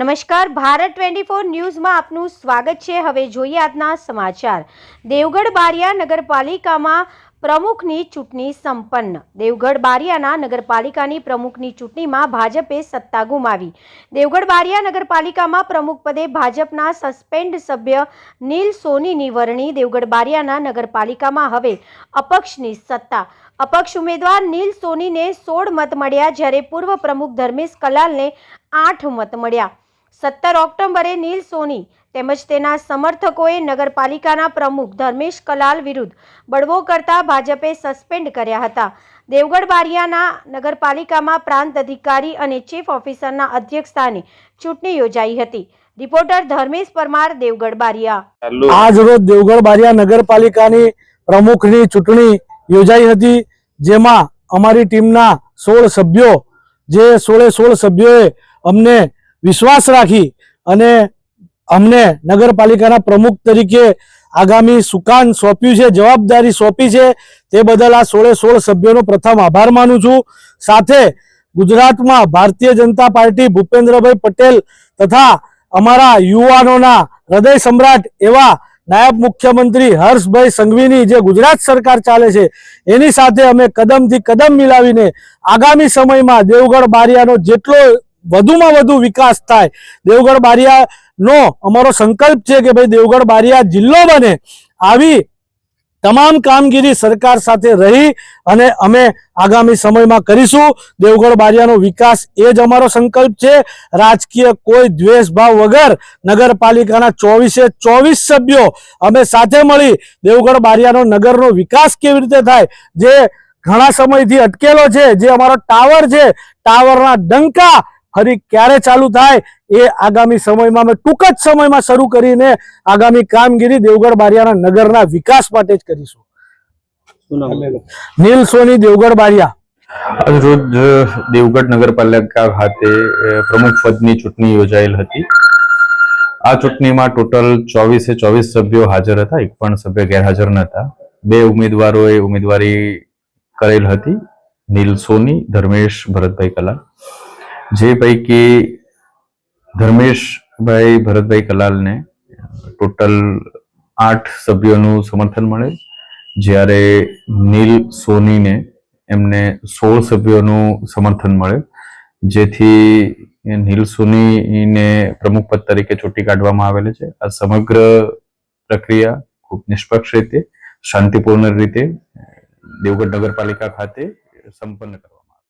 નમસ્કાર, Bharat twenty four ન્યૂઝમાં આપનું સ્વાગત છે. હવે જોઈએ આજના સમાચાર. દેવગઢ બારિયા નગરપાલિકામાં પ્રમુખની ચૂંટણી સંપન્ન. દેવગઢ બારિયાના નગરપાલિકાની પ્રમુખની ચૂંટણીમાં ભાજપે સત્તા ગુમાવી. દેવગઢ બારિયા નગરપાલિકામાં પ્રમુખ પદે ભાજપના સસ્પેન્ડ સભ્ય નીલ સોનીની વરણી. દેવગઢ બારિયાના નગરપાલિકામાં હવે અપક્ષની સત્તા. અપક્ષ ઉમેદવાર નીલ સોનીને સોળ મત મળ્યા, જ્યારે પૂર્વ પ્રમુખ ધર્મેશ કલાલને આઠ મત મળ્યા. સત્તર ઓક્ટોબરે નીલ સોની તેમજ તેના સમર્થકોએ નગરપાલિકાના પ્રમુખ ધર્મેશ કલાલ વિરુદ્ધ બળવો કરતા ભાજપે સસ્પેન્ડ કર્યા હતા. દેવગઢ બારિયાના નગરપાલિકામાં પ્રાંત અધિકારી અને ચીફ ઓફિસરના અધ્યક્ષસ્થાને ચૂંટણી યોજાઈ હતી. રિપોર્ટર ધર્મેશ પરમાર દેવગઢ બારિયા. આજ રોજ દેવગઢ બારિયા નગરપાલિકાની પ્રમુખની ચૂંટણી યોજાઈ હતી જેમાં અમારી ટીમના સોળ સભ્યો જે સોળે સોળ સભ્યોએ અમને વિશ્વાસ રાખી અને અમને નગરપાલિકાના પ્રમુખ તરીકે આગામી સુકાન સોંપ્યું છે, જવાબદારી સોંપી છે, તે બદલ આ સોળે સોળ સભ્યોનો પ્રથમ આભાર માનું છું. સાથે ગુજરાતમાં ભારતીય જનતા પાર્ટી ભૂપેન્દ્રભાઈ પટેલ તથા અમારા યુવાનોના હૃદય સમ્રાટ એવા નાયબ મુખ્યમંત્રી હર્ષભાઈ સંઘવીની જે ગુજરાત સરકાર ચાલે છે, એની સાથે અમે કદમથી કદમ મિલાવીને આગામી સમયમાં દેવગઢ બારિયાનો જેટલો વધુમાં વધુ વિકાસ થાય. દેવગઢ બારિયાનો અમારો સંકલ્પ છે કે ભાઈ દેવગઢ બારિયા જિલ્લો બને. આવી તમામ કામગીરી સરકાર સાથે રહી અને અમે આગામી સમયમાં કરીશું. દેવગઢ બારિયાનો વિકાસ એ જ અમારો સંકલ્પ છે. રાજકીય કોઈ દ્વેષભાવ વગર નગરપાલિકાના ચોવીસે ચોવીસ સભ્યો અમે સાથે મળી દેવગઢ બારિયાનો નગરનો વિકાસ કેવી રીતે થાય, જે ઘણા સમયથી અટકેલો છે, જે અમારો ટાવર છે, ટાવરના ડંકા ફરી ક્યારે ચાલુ થાય એ આગામી સમયમાં અમે ટૂંક જ સમયમાં શરૂ કરીને આગામી કામગીરી દેવગઢ બારિયાના નગરના વિકાસ માટે જ કરીશું. નીલ સોની દેવગઢ બારિયા. રોજ દેવગઢ નગરપાલિકા ખાતે પ્રમુખ પદની ચૂંટણી યોજાયેલ હતી. આ ચૂંટણીમાં ટોટલ ચોવીસે ચોવીસ સભ્યો હાજર હતા એક પણ સભ્ય ગેરહાજર હતા. બે ઉમેદવારોએ ઉમેદવારી કરેલ હતી નીલ સોની ધર્મેશ ભરતભાઈ કલાલ જે પૈકી ધર્મેશભાઈ ભરતભાઈ કલાલને ટોટલ આઠ સભ્યોનું સમર્થન મળે. જ્યારે નીલ સોનીને એમને સોળ સભ્યોનું સમર્થન મળે. જેથી નીલ સોનીને પ્રમુખ પદ તરીકે ચૂંટી કાઢવામાં આવેલી છે. આ સમગ્ર પ્રક્રિયા ખૂબ નિષ્પક્ષ રીતે, શાંતિપૂર્ણ રીતે દેવગઢ નગરપાલિકા ખાતે સંપન્ન કરવામાં